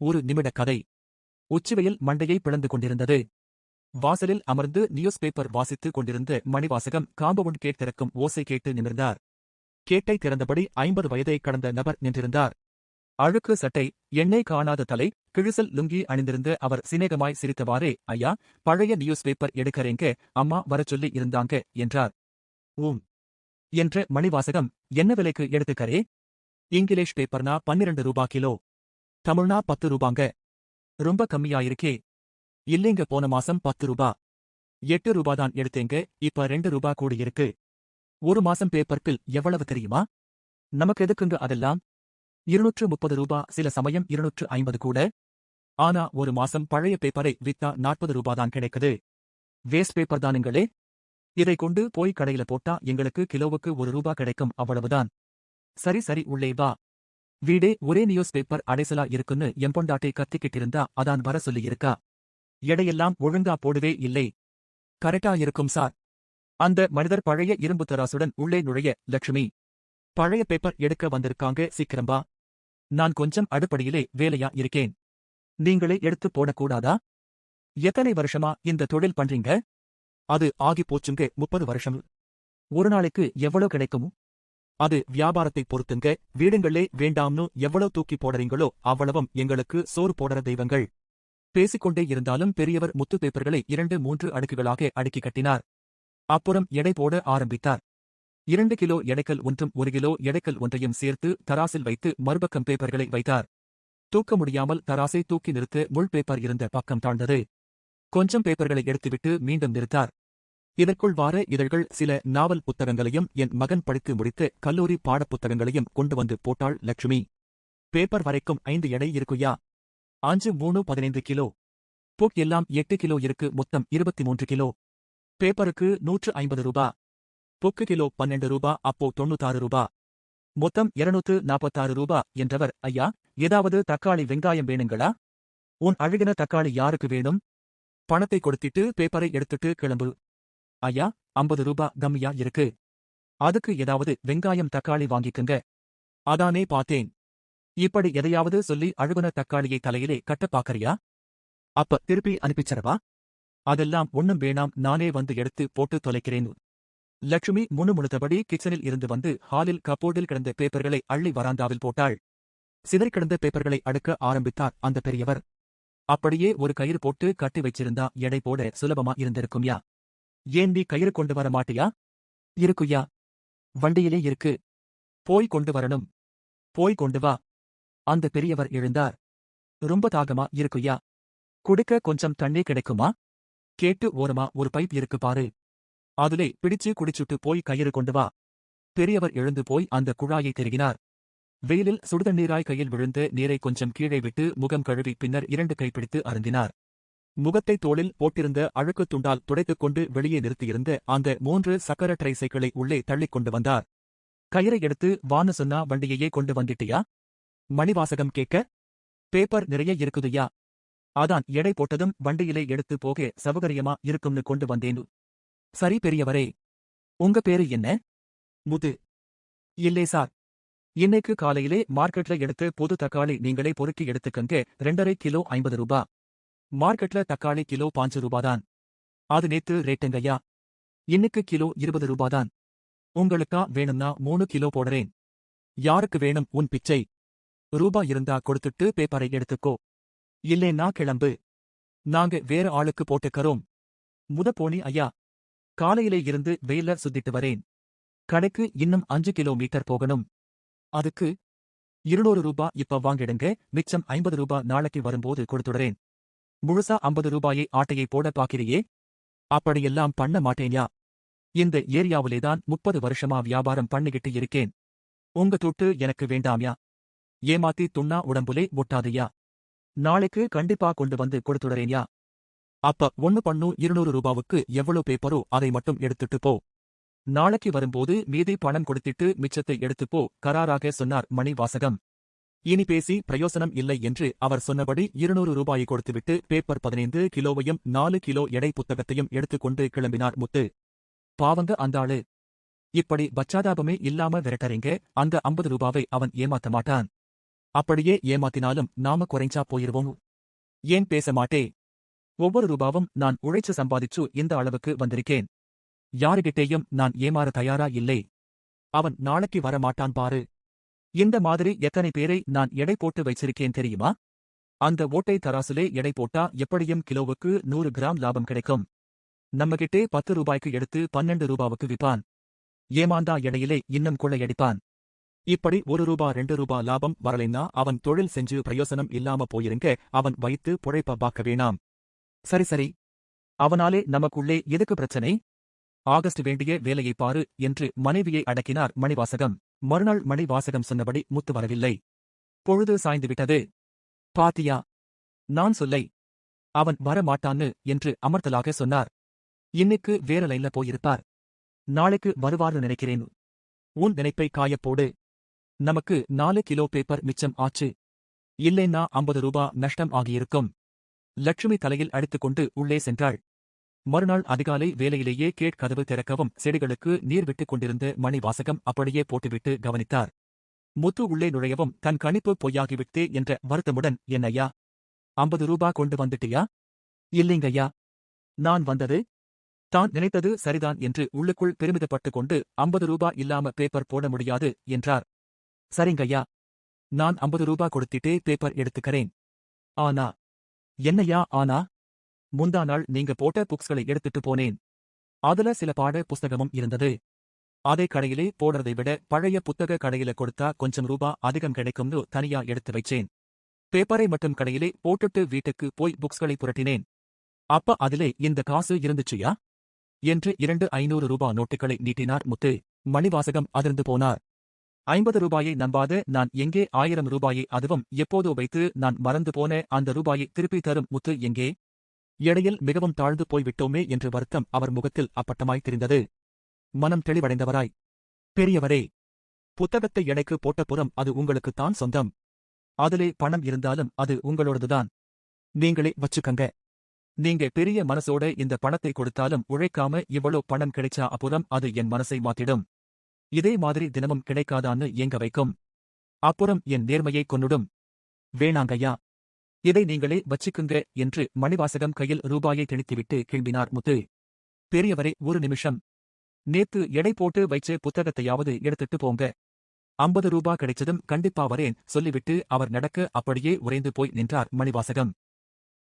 ஒரு நிமிட கதை. உச்சிவெயில் மண்டையை பிளந்து கொண்டிருந்தது. வாசலில் அமர்ந்து நியூஸ் பேப்பர் வாசித்துக் கொண்டிருந்த மணிவாசகம் காம்பவுண்ட் கேட் திறக்கும் ஓசை கேட்டு நிமிர்ந்தார். கேட்டை திறந்தபடி ஐம்பது வயதை கடந்த நபர் நின்றிருந்தார். அழுக்கு சட்டை எண்ணெய் காணாத தலை கிழிசல் லுங்கி அணிந்திருந்த அவர் சிநேகமாய் சிரித்தவாறே ஐயா பழைய நியூஸ் பேப்பர் எடுக்கறேங்க அம்மா வரச் சொல்லி இருந்தாங்க என்றார். ஊம் என்ற மணிவாசகம் என்ன விலைக்கு எடுத்துக்கரே இங்கிலீஷ் பேப்பர்னா பன்னிரண்டு ரூபா கிலோ. தமிழ்னா பத்து ரூபாங்க. ரொம்ப கம்மியாயிருக்கே. இல்லைங்க போன மாசம் பத்து ரூபா. எட்டு ரூபா தான் எடுத்தேங்க இப்ப ரெண்டு ரூபா கூடியிருக்கு ஒரு மாசம் பேப்பர் பில் எவ்வளவு தெரியுமா? நமக்கு எதுக்குங்க அதெல்லாம்? இருநூற்று முப்பது ரூபா சில சமயம் இருநூற்று ஐம்பது கூட. ஆனா ஒரு மாசம் பழைய பேப்பரை வித்தா நாற்பது ரூபா தான் கிடைக்குது. வேஸ்ட் பேப்பர் தானுங்களே. இதை கொண்டு போய் கடையில போட்டா எங்களுக்கு கிலோவுக்கு ஒரு ரூபா கிடைக்கும் அவ்வளவுதான். சரி சரி உள்ளே வா. வீடே ஒரே நியூஸ் பேப்பர் அடைசலா இருக்குன்னு எம்பொண்டாட்டை கத்திக்கிட்டு இருந்தா அதான் வர சொல்லியிருக்கா. எடையெல்லாம் ஒழுங்கா போடுவே இல்லை. கரெக்டா இருக்கும் சார். அந்த மனிதர் பழைய இரும்பு தராசுடன் உள்ளே நுழைய லட்சுமி பழைய பேப்பர் எடுக்க வந்திருக்காங்க சீக்கிரம்பா நான் கொஞ்சம் அடுப்படியிலே வேலையா இருக்கேன். நீங்களே எடுத்து போடக்கூடாதா? எத்தனை வருஷமா இந்த தொழில் பண்றீங்க? அது ஆகி போச்சுங்க முப்பது வருஷம். ஒரு நாளைக்கு எவ்வளவு கிடைக்கும் அது வியாபாரத்தை பொறுத்துங்க. வீடுங்களே வேண்டாம்னு எவ்வளவு தூக்கி போடுறீங்களோ அவ்வளவும் எங்களுக்கு சோறு போடுற தெய்வங்கள். பேசிக்கொண்டே இருந்தாலும் பெரியவர் முத்து பேப்பர்களை இரண்டு மூன்று அடுக்குகளாக அடுக்கி கட்டினார். அப்புறம் எடை போட ஆரம்பித்தார். இரண்டு கிலோ எடைக்கல் ஒன்றும் ஒரு கிலோ எடைக்கல் ஒன்றையும் சேர்த்து தராசில் வைத்து மறுபக்கம் பேப்பர்களை வைத்தார். தூக்க முடியாமல் தராசை தூக்கி நிறுத்த முள் பேப்பர் இருந்த பக்கம் தாழ்ந்தது. கொஞ்சம் பேப்பர்களை எடுத்துவிட்டு மீண்டும் நிறுத்தார். இதற்குள் வார இதழ்கள் சில நாவல் புத்தகங்களையும் என் மகன் படித்து முடித்து கல்லூரி பாடப்புத்தகங்களையும் கொண்டு வந்து போட்டாள் லட்சுமி பேப்பர் வரைக்கும் ஐந்து எடை இருக்குயா? அஞ்சு மூணு பதினைந்து கிலோ. புக் எல்லாம் எட்டு கிலோ இருக்கு மொத்தம் இருபத்தி மூன்று கிலோ. பேப்பருக்கு நூற்று ஐம்பது ரூபா. புக்கு கிலோ பன்னெண்டு ரூபா அப்போ தொண்ணூத்தாறு ரூபா. மொத்தம் இருநூத்து நாற்பத்தாறு ரூபா என்றவர் ஐயா ஏதாவது தக்காளி வெங்காயம் வேணுங்களா? உன் அழுகின தக்காளி யாருக்கு வேணும்? பணத்தை கொடுத்திட்டு பேப்பரை எடுத்துட்டு கிளம்பு. ஐயா ஐம்பது ரூபா கம்மியா இருக்கு. அதுக்கு ஏதாவது வெங்காயம் தக்காளி வாங்கிக்குங்க. அதானே பார்த்தேன். இப்படி எதையாவது சொல்லி அழுகுன தக்காளியை தலையிலே கட்ட பாக்கறியா அப்ப திருப்பி அனுப்பிச்சரவா? அதெல்லாம் ஒண்ணும் வேணாம் நானே வந்து எடுத்து போட்டு தொலைக்கிறேன். லட்சுமி முணுமுணுத்தபடி கிச்சனில் இருந்து வந்து ஹாலில் கப்போர்டில் கிடந்த பேப்பர்களை அள்ளி வராந்தாவில் போட்டாள். சிதறி கிடந்த பேப்பர்களை அடுக்க ஆரம்பித்தார் அந்த பெரியவர். அப்படியே ஒரு கயிறு போட்டு கட்டி வச்சிருந்தா எடை போட சுலபமா இருந்திருக்கும்யா. ஏன் நீ கயிறு கொண்டு வர மாட்டியா? இருக்குய்யா. வண்டியிலே இருக்கு. போய் கொண்டு வரணும். போய் கொண்டு வா. அந்த பெரியவர் எழுந்தார். ரொம்ப தாகமா இருக்குய்யா. குடிக்க கொஞ்சம் தண்ணி கிடைக்குமா? கேட்டு ஓரமா ஒரு பைப் இருக்கு பாரு. அதுலே பிடிச்சு குடிச்சுட்டு போய் கயிறு கொண்டு வா. பெரியவர் எழுந்து போய் அந்த குழாயை திருகினார். வெயிலில் சுடுதண்ணீராய் கையில் விழுந்து நீரை கொஞ்சம் கீழே விட்டு முகம் கழுவி பின்னர் இரண்டு கைப்பிடித்து அருந்தினார். முகத்தை தோளில் போட்டிருந்த அழுக்குத் துண்டால் துடைத்துக் கொண்டு வெளியே நிறுத்தியிருந்த அந்த மூன்று சக்கர ட்ரை சைக்கிளை உள்ளே தள்ளிக் கொண்டு வந்தார். கயிறை எடுத்து வானு சொன்னா வண்டியையே கொண்டு வந்துட்டியா? மணிவாசகம் கேட்க பேப்பர் நிறைய இருக்குதுயா அதான் எடை போட்டதும் வண்டியிலே எடுத்து போக சௌகரியமா இருக்கும்னு கொண்டு வந்தேன். சரி பெரியவரே. உங்க பேரு என்ன? முது இல்லே சார். இன்னைக்கு காலையிலே மார்க்கெட்ல எடுத்து புது தக்காளி நீங்களே பொறுக்கி எடுத்துக்கங்க. ரெண்டரை கிலோ ஐம்பது ரூபா. மார்க்கெட்ல தக்காளி கிலோ பாஞ்சு ரூபாதான். அது நேத்து ரேட்டுங்கய்யா இன்னைக்கு கிலோ இருபது ரூபாதான். உங்களுக்கா வேணும்னா மூணு கிலோ போடுறேன். யாருக்கு வேணும் உன் பிச்சை? ரூபா இருந்தா கொடுத்துட்டு பேப்பரை எடுத்துக்கோ. இல்லேன்னா கிளம்பு. நாங்க வேற ஆளுக்கு போட்டுக்கறோம். முத போனி ஐயா. காலையிலே இருந்து வெயில சுத்திட்டு வரேன். கடைக்கு இன்னும் அஞ்சு கிலோமீட்டர் போகணும். அதுக்கு இருநூறு ரூபா இப்ப வாங்கிடுங்க. மிச்சம் ஐம்பது ரூபா நாளைக்கு வரும்போது கொடுத்துடுறேன். முழுசா ஐம்பது ரூபாயை ஆட்டையை போட பாக்கிறியே? அப்படியெல்லாம் பண்ண மாட்டேன்யா. இந்த ஏரியாவிலேதான் முப்பது வருஷமா வியாபாரம் பண்ணிக்கிட்டு இருக்கேன். உங்க தொட்டு எனக்கு வேண்டாம்யா. ஏமாத்தி துண்ணா உடம்புலே ஒட்டாதையா. நாளைக்கு கண்டிப்பா கொண்டு வந்து கொடுத்துடுறேன்யா. அப்ப ஒன்னு பண்ணு இருநூறு ரூபாவுக்கு எவ்வளவு பேப்பரோ அதை மட்டும் எடுத்துட்டு போ. நாளைக்கு வரும்போது மீதி பணம் கொடுத்திட்டு மிச்சத்தை எடுத்துப்போ கராராக சொன்னார் மணிவாசகம். இனி பேசி பிரயோசனம் இல்லை என்று அவர் சொன்னபடி இருநூறு ரூபாயை கொடுத்துவிட்டு பேப்பர் பதினைந்து கிலோவையும் நாலு கிலோ எடை புத்தகத்தையும் எடுத்துக்கொண்டு கிளம்பினார் முத்து. பாவங்க அந்த ஆளு. இப்படி பச்சாதாபமே இல்லாம விரட்டறீங்க அந்த ஐம்பது ரூபாவை அவன் ஏமாத்த மாட்டான். அப்படியே ஏமாத்தினாலும் நாம குறைஞ்சா போயிருவோம். ஏன் பேச மாட்டே? ஒவ்வொரு ரூபாவும் நான் உழைச்சு சம்பாதிச்சு இந்த அளவுக்கு வந்திருக்கேன். யாருகிட்டேயும் நான் ஏமாற தயாரா இல்லை. அவன் நாளைக்கு வர மாட்டான் பாரு. இந்த மாதிரி எத்தனை பேரை நான் எடை போட்டு வைச்சிருக்கேன் தெரியுமா? அந்த ஓட்டை தராசுலே எடை போட்டா எப்படியும் கிலோவுக்கு நூறு கிராம் லாபம் கிடைக்கும். நம்மகிட்டே பத்து ரூபாய்க்கு எடுத்து பன்னெண்டு ரூபாவுக்கு விற்பான். ஏமாந்தா எடையிலே இன்னும் கொள்ளையடிப்பான் இப்படி ஒரு ரூபா ரெண்டு ரூபா லாபம் வரலைன்னா அவன் தொழில் செஞ்சு பிரயோசனம் இல்லாம போயிருங்க அவன் வைத்து புழைப்ப பார்க்க வேணாம். சரி சரி. அவனாலே நமக்குள்ளே எதுக்கு பிரச்சனை? ஆகஸ்ட் வேண்டிய வேலையை பாரு என்று மனைவியை அடக்கினார் மணிவாசகம். மறுநாள் மணிவாசகம் சொன்னபடி முத்து வரவில்லை. பொழுது சாய்ந்துவிட்டது. பாத்தியா நான் சொல்லை. அவன் வர மாட்டான்னு என்று அமர்த்தலாக சொன்னார். இன்னைக்கு வேற லைன்ல போயிருப்பார். நாளைக்கு வருவார்னு நினைக்கிறேன். உன் நினைப்பை காயப்போடு நமக்கு நாலு கிலோ பேப்பர் மிச்சம் ஆச்சு. இல்லைன்னா ஐம்பது ரூபா நஷ்டம் ஆகியிருக்கும். லட்சுமி தலையில் அடித்துக்கொண்டு உள்ளே சென்றாள். மறுநாள் அதிகாலை வேலையிலேயே கேட் கதவு திறக்கவும் செடிகளுக்கு நீர் விட்டுக் கொண்டிருந்த மணி வாசகம் அப்படியே போட்டுவிட்டு கவனித்தார். முத்து உள்ளே நுழையவும் தன் கணிப்பு பொய்யாகிவிட்டே என்ற வருத்தமுடன் என்னையா ஐம்பது ரூபா கொண்டு வந்துட்டியா? இல்லைங்கய்யா நான் வந்தது தான் நினைத்தது சரிதான் என்று உள்ளுக்குள் பெருமிதப்பட்டு கொண்டு ஐம்பது ரூபா இல்லாம பேப்பர் போட முடியாது என்றார். சரிங்கய்யா நான் ஐம்பது ரூபா கொடுத்திட்டே பேப்பர் எடுத்துக்கறேன். ஆனா என்னையா ஆனா? முந்தா நாள் நீங்க போட்ட புக்ஸ்களை எடுத்துட்டு போனேன். அதுல சில பாட புஸ்தகமும் இருந்தது. அதை கடையிலே போடுறதை விட பழைய புத்தக கடையில கொடுத்தா கொஞ்சம் ரூபா அதிகம் கிடைக்கும்னு தனியா எடுத்து வைச்சேன். பேப்பரை மட்டும் கடையிலே போட்டுட்டு வீட்டுக்கு போய் புக்ஸ்களை புரட்டினேன். அப்ப அதிலே இந்த காசு இருந்துச்சுயா? என்று இரண்டு ஐநூறு ரூபா நோட்டுகளை நீட்டினார் முத்து. மணிவாசகம் அதிர்ந்து போனார். ஐம்பது ரூபாயை நம்பாத நான் எங்கே ஆயிரம் ரூபாயை அதுவும் எப்போதோ வைத்து நான் மறந்து போன அந்த ரூபாயை திருப்பி தரும் முத்து எங்கே? எடையில் மிகவும் தாழ்ந்து போய்விட்டோமே என்று வருத்தம் அவர் முகத்தில் அப்பட்டமாய் தெரிந்தது. மனம் தெளிவடைந்தவராய் பெரியவரே புத்தகத்தை எடைக்கு போட்ட புறம் அது உங்களுக்குத்தான் சொந்தம். அதிலே பணம் இருந்தாலும் அது உங்களோடதுதான். நீங்களே வச்சுக்கங்க. நீங்க பெரிய மனசோட இந்த பணத்தை கொடுத்தாலும் உழைக்காம இவ்வளோ பணம் கிடைச்சா அப்புறம் அது என் மனசை மாத்திடும். இதே மாதிரி தினமும் கிடைக்காதான்னு ஏங்க வைக்கும்? அப்புறம் என் நேர்மையை கொன்னுடும். வேணாங்கய்யா இதை நீங்களே வச்சுக்குங்க என்று மணிவாசகம் கையில் ரூபாயை திணித்துவிட்டு கிளம்பினார் முத்து. பெரியவரே ஒரு நிமிஷம். நேத்து எடை போட்டு வைச்ச புத்தகத்தையாவது எடுத்துட்டு போங்க. ஐம்பது ரூபா கிடைச்சதும் கண்டிப்பா வரேன் சொல்லிவிட்டு அவர் நடக்க அப்படியே உறைந்து போய் நின்றார் மணிவாசகம்.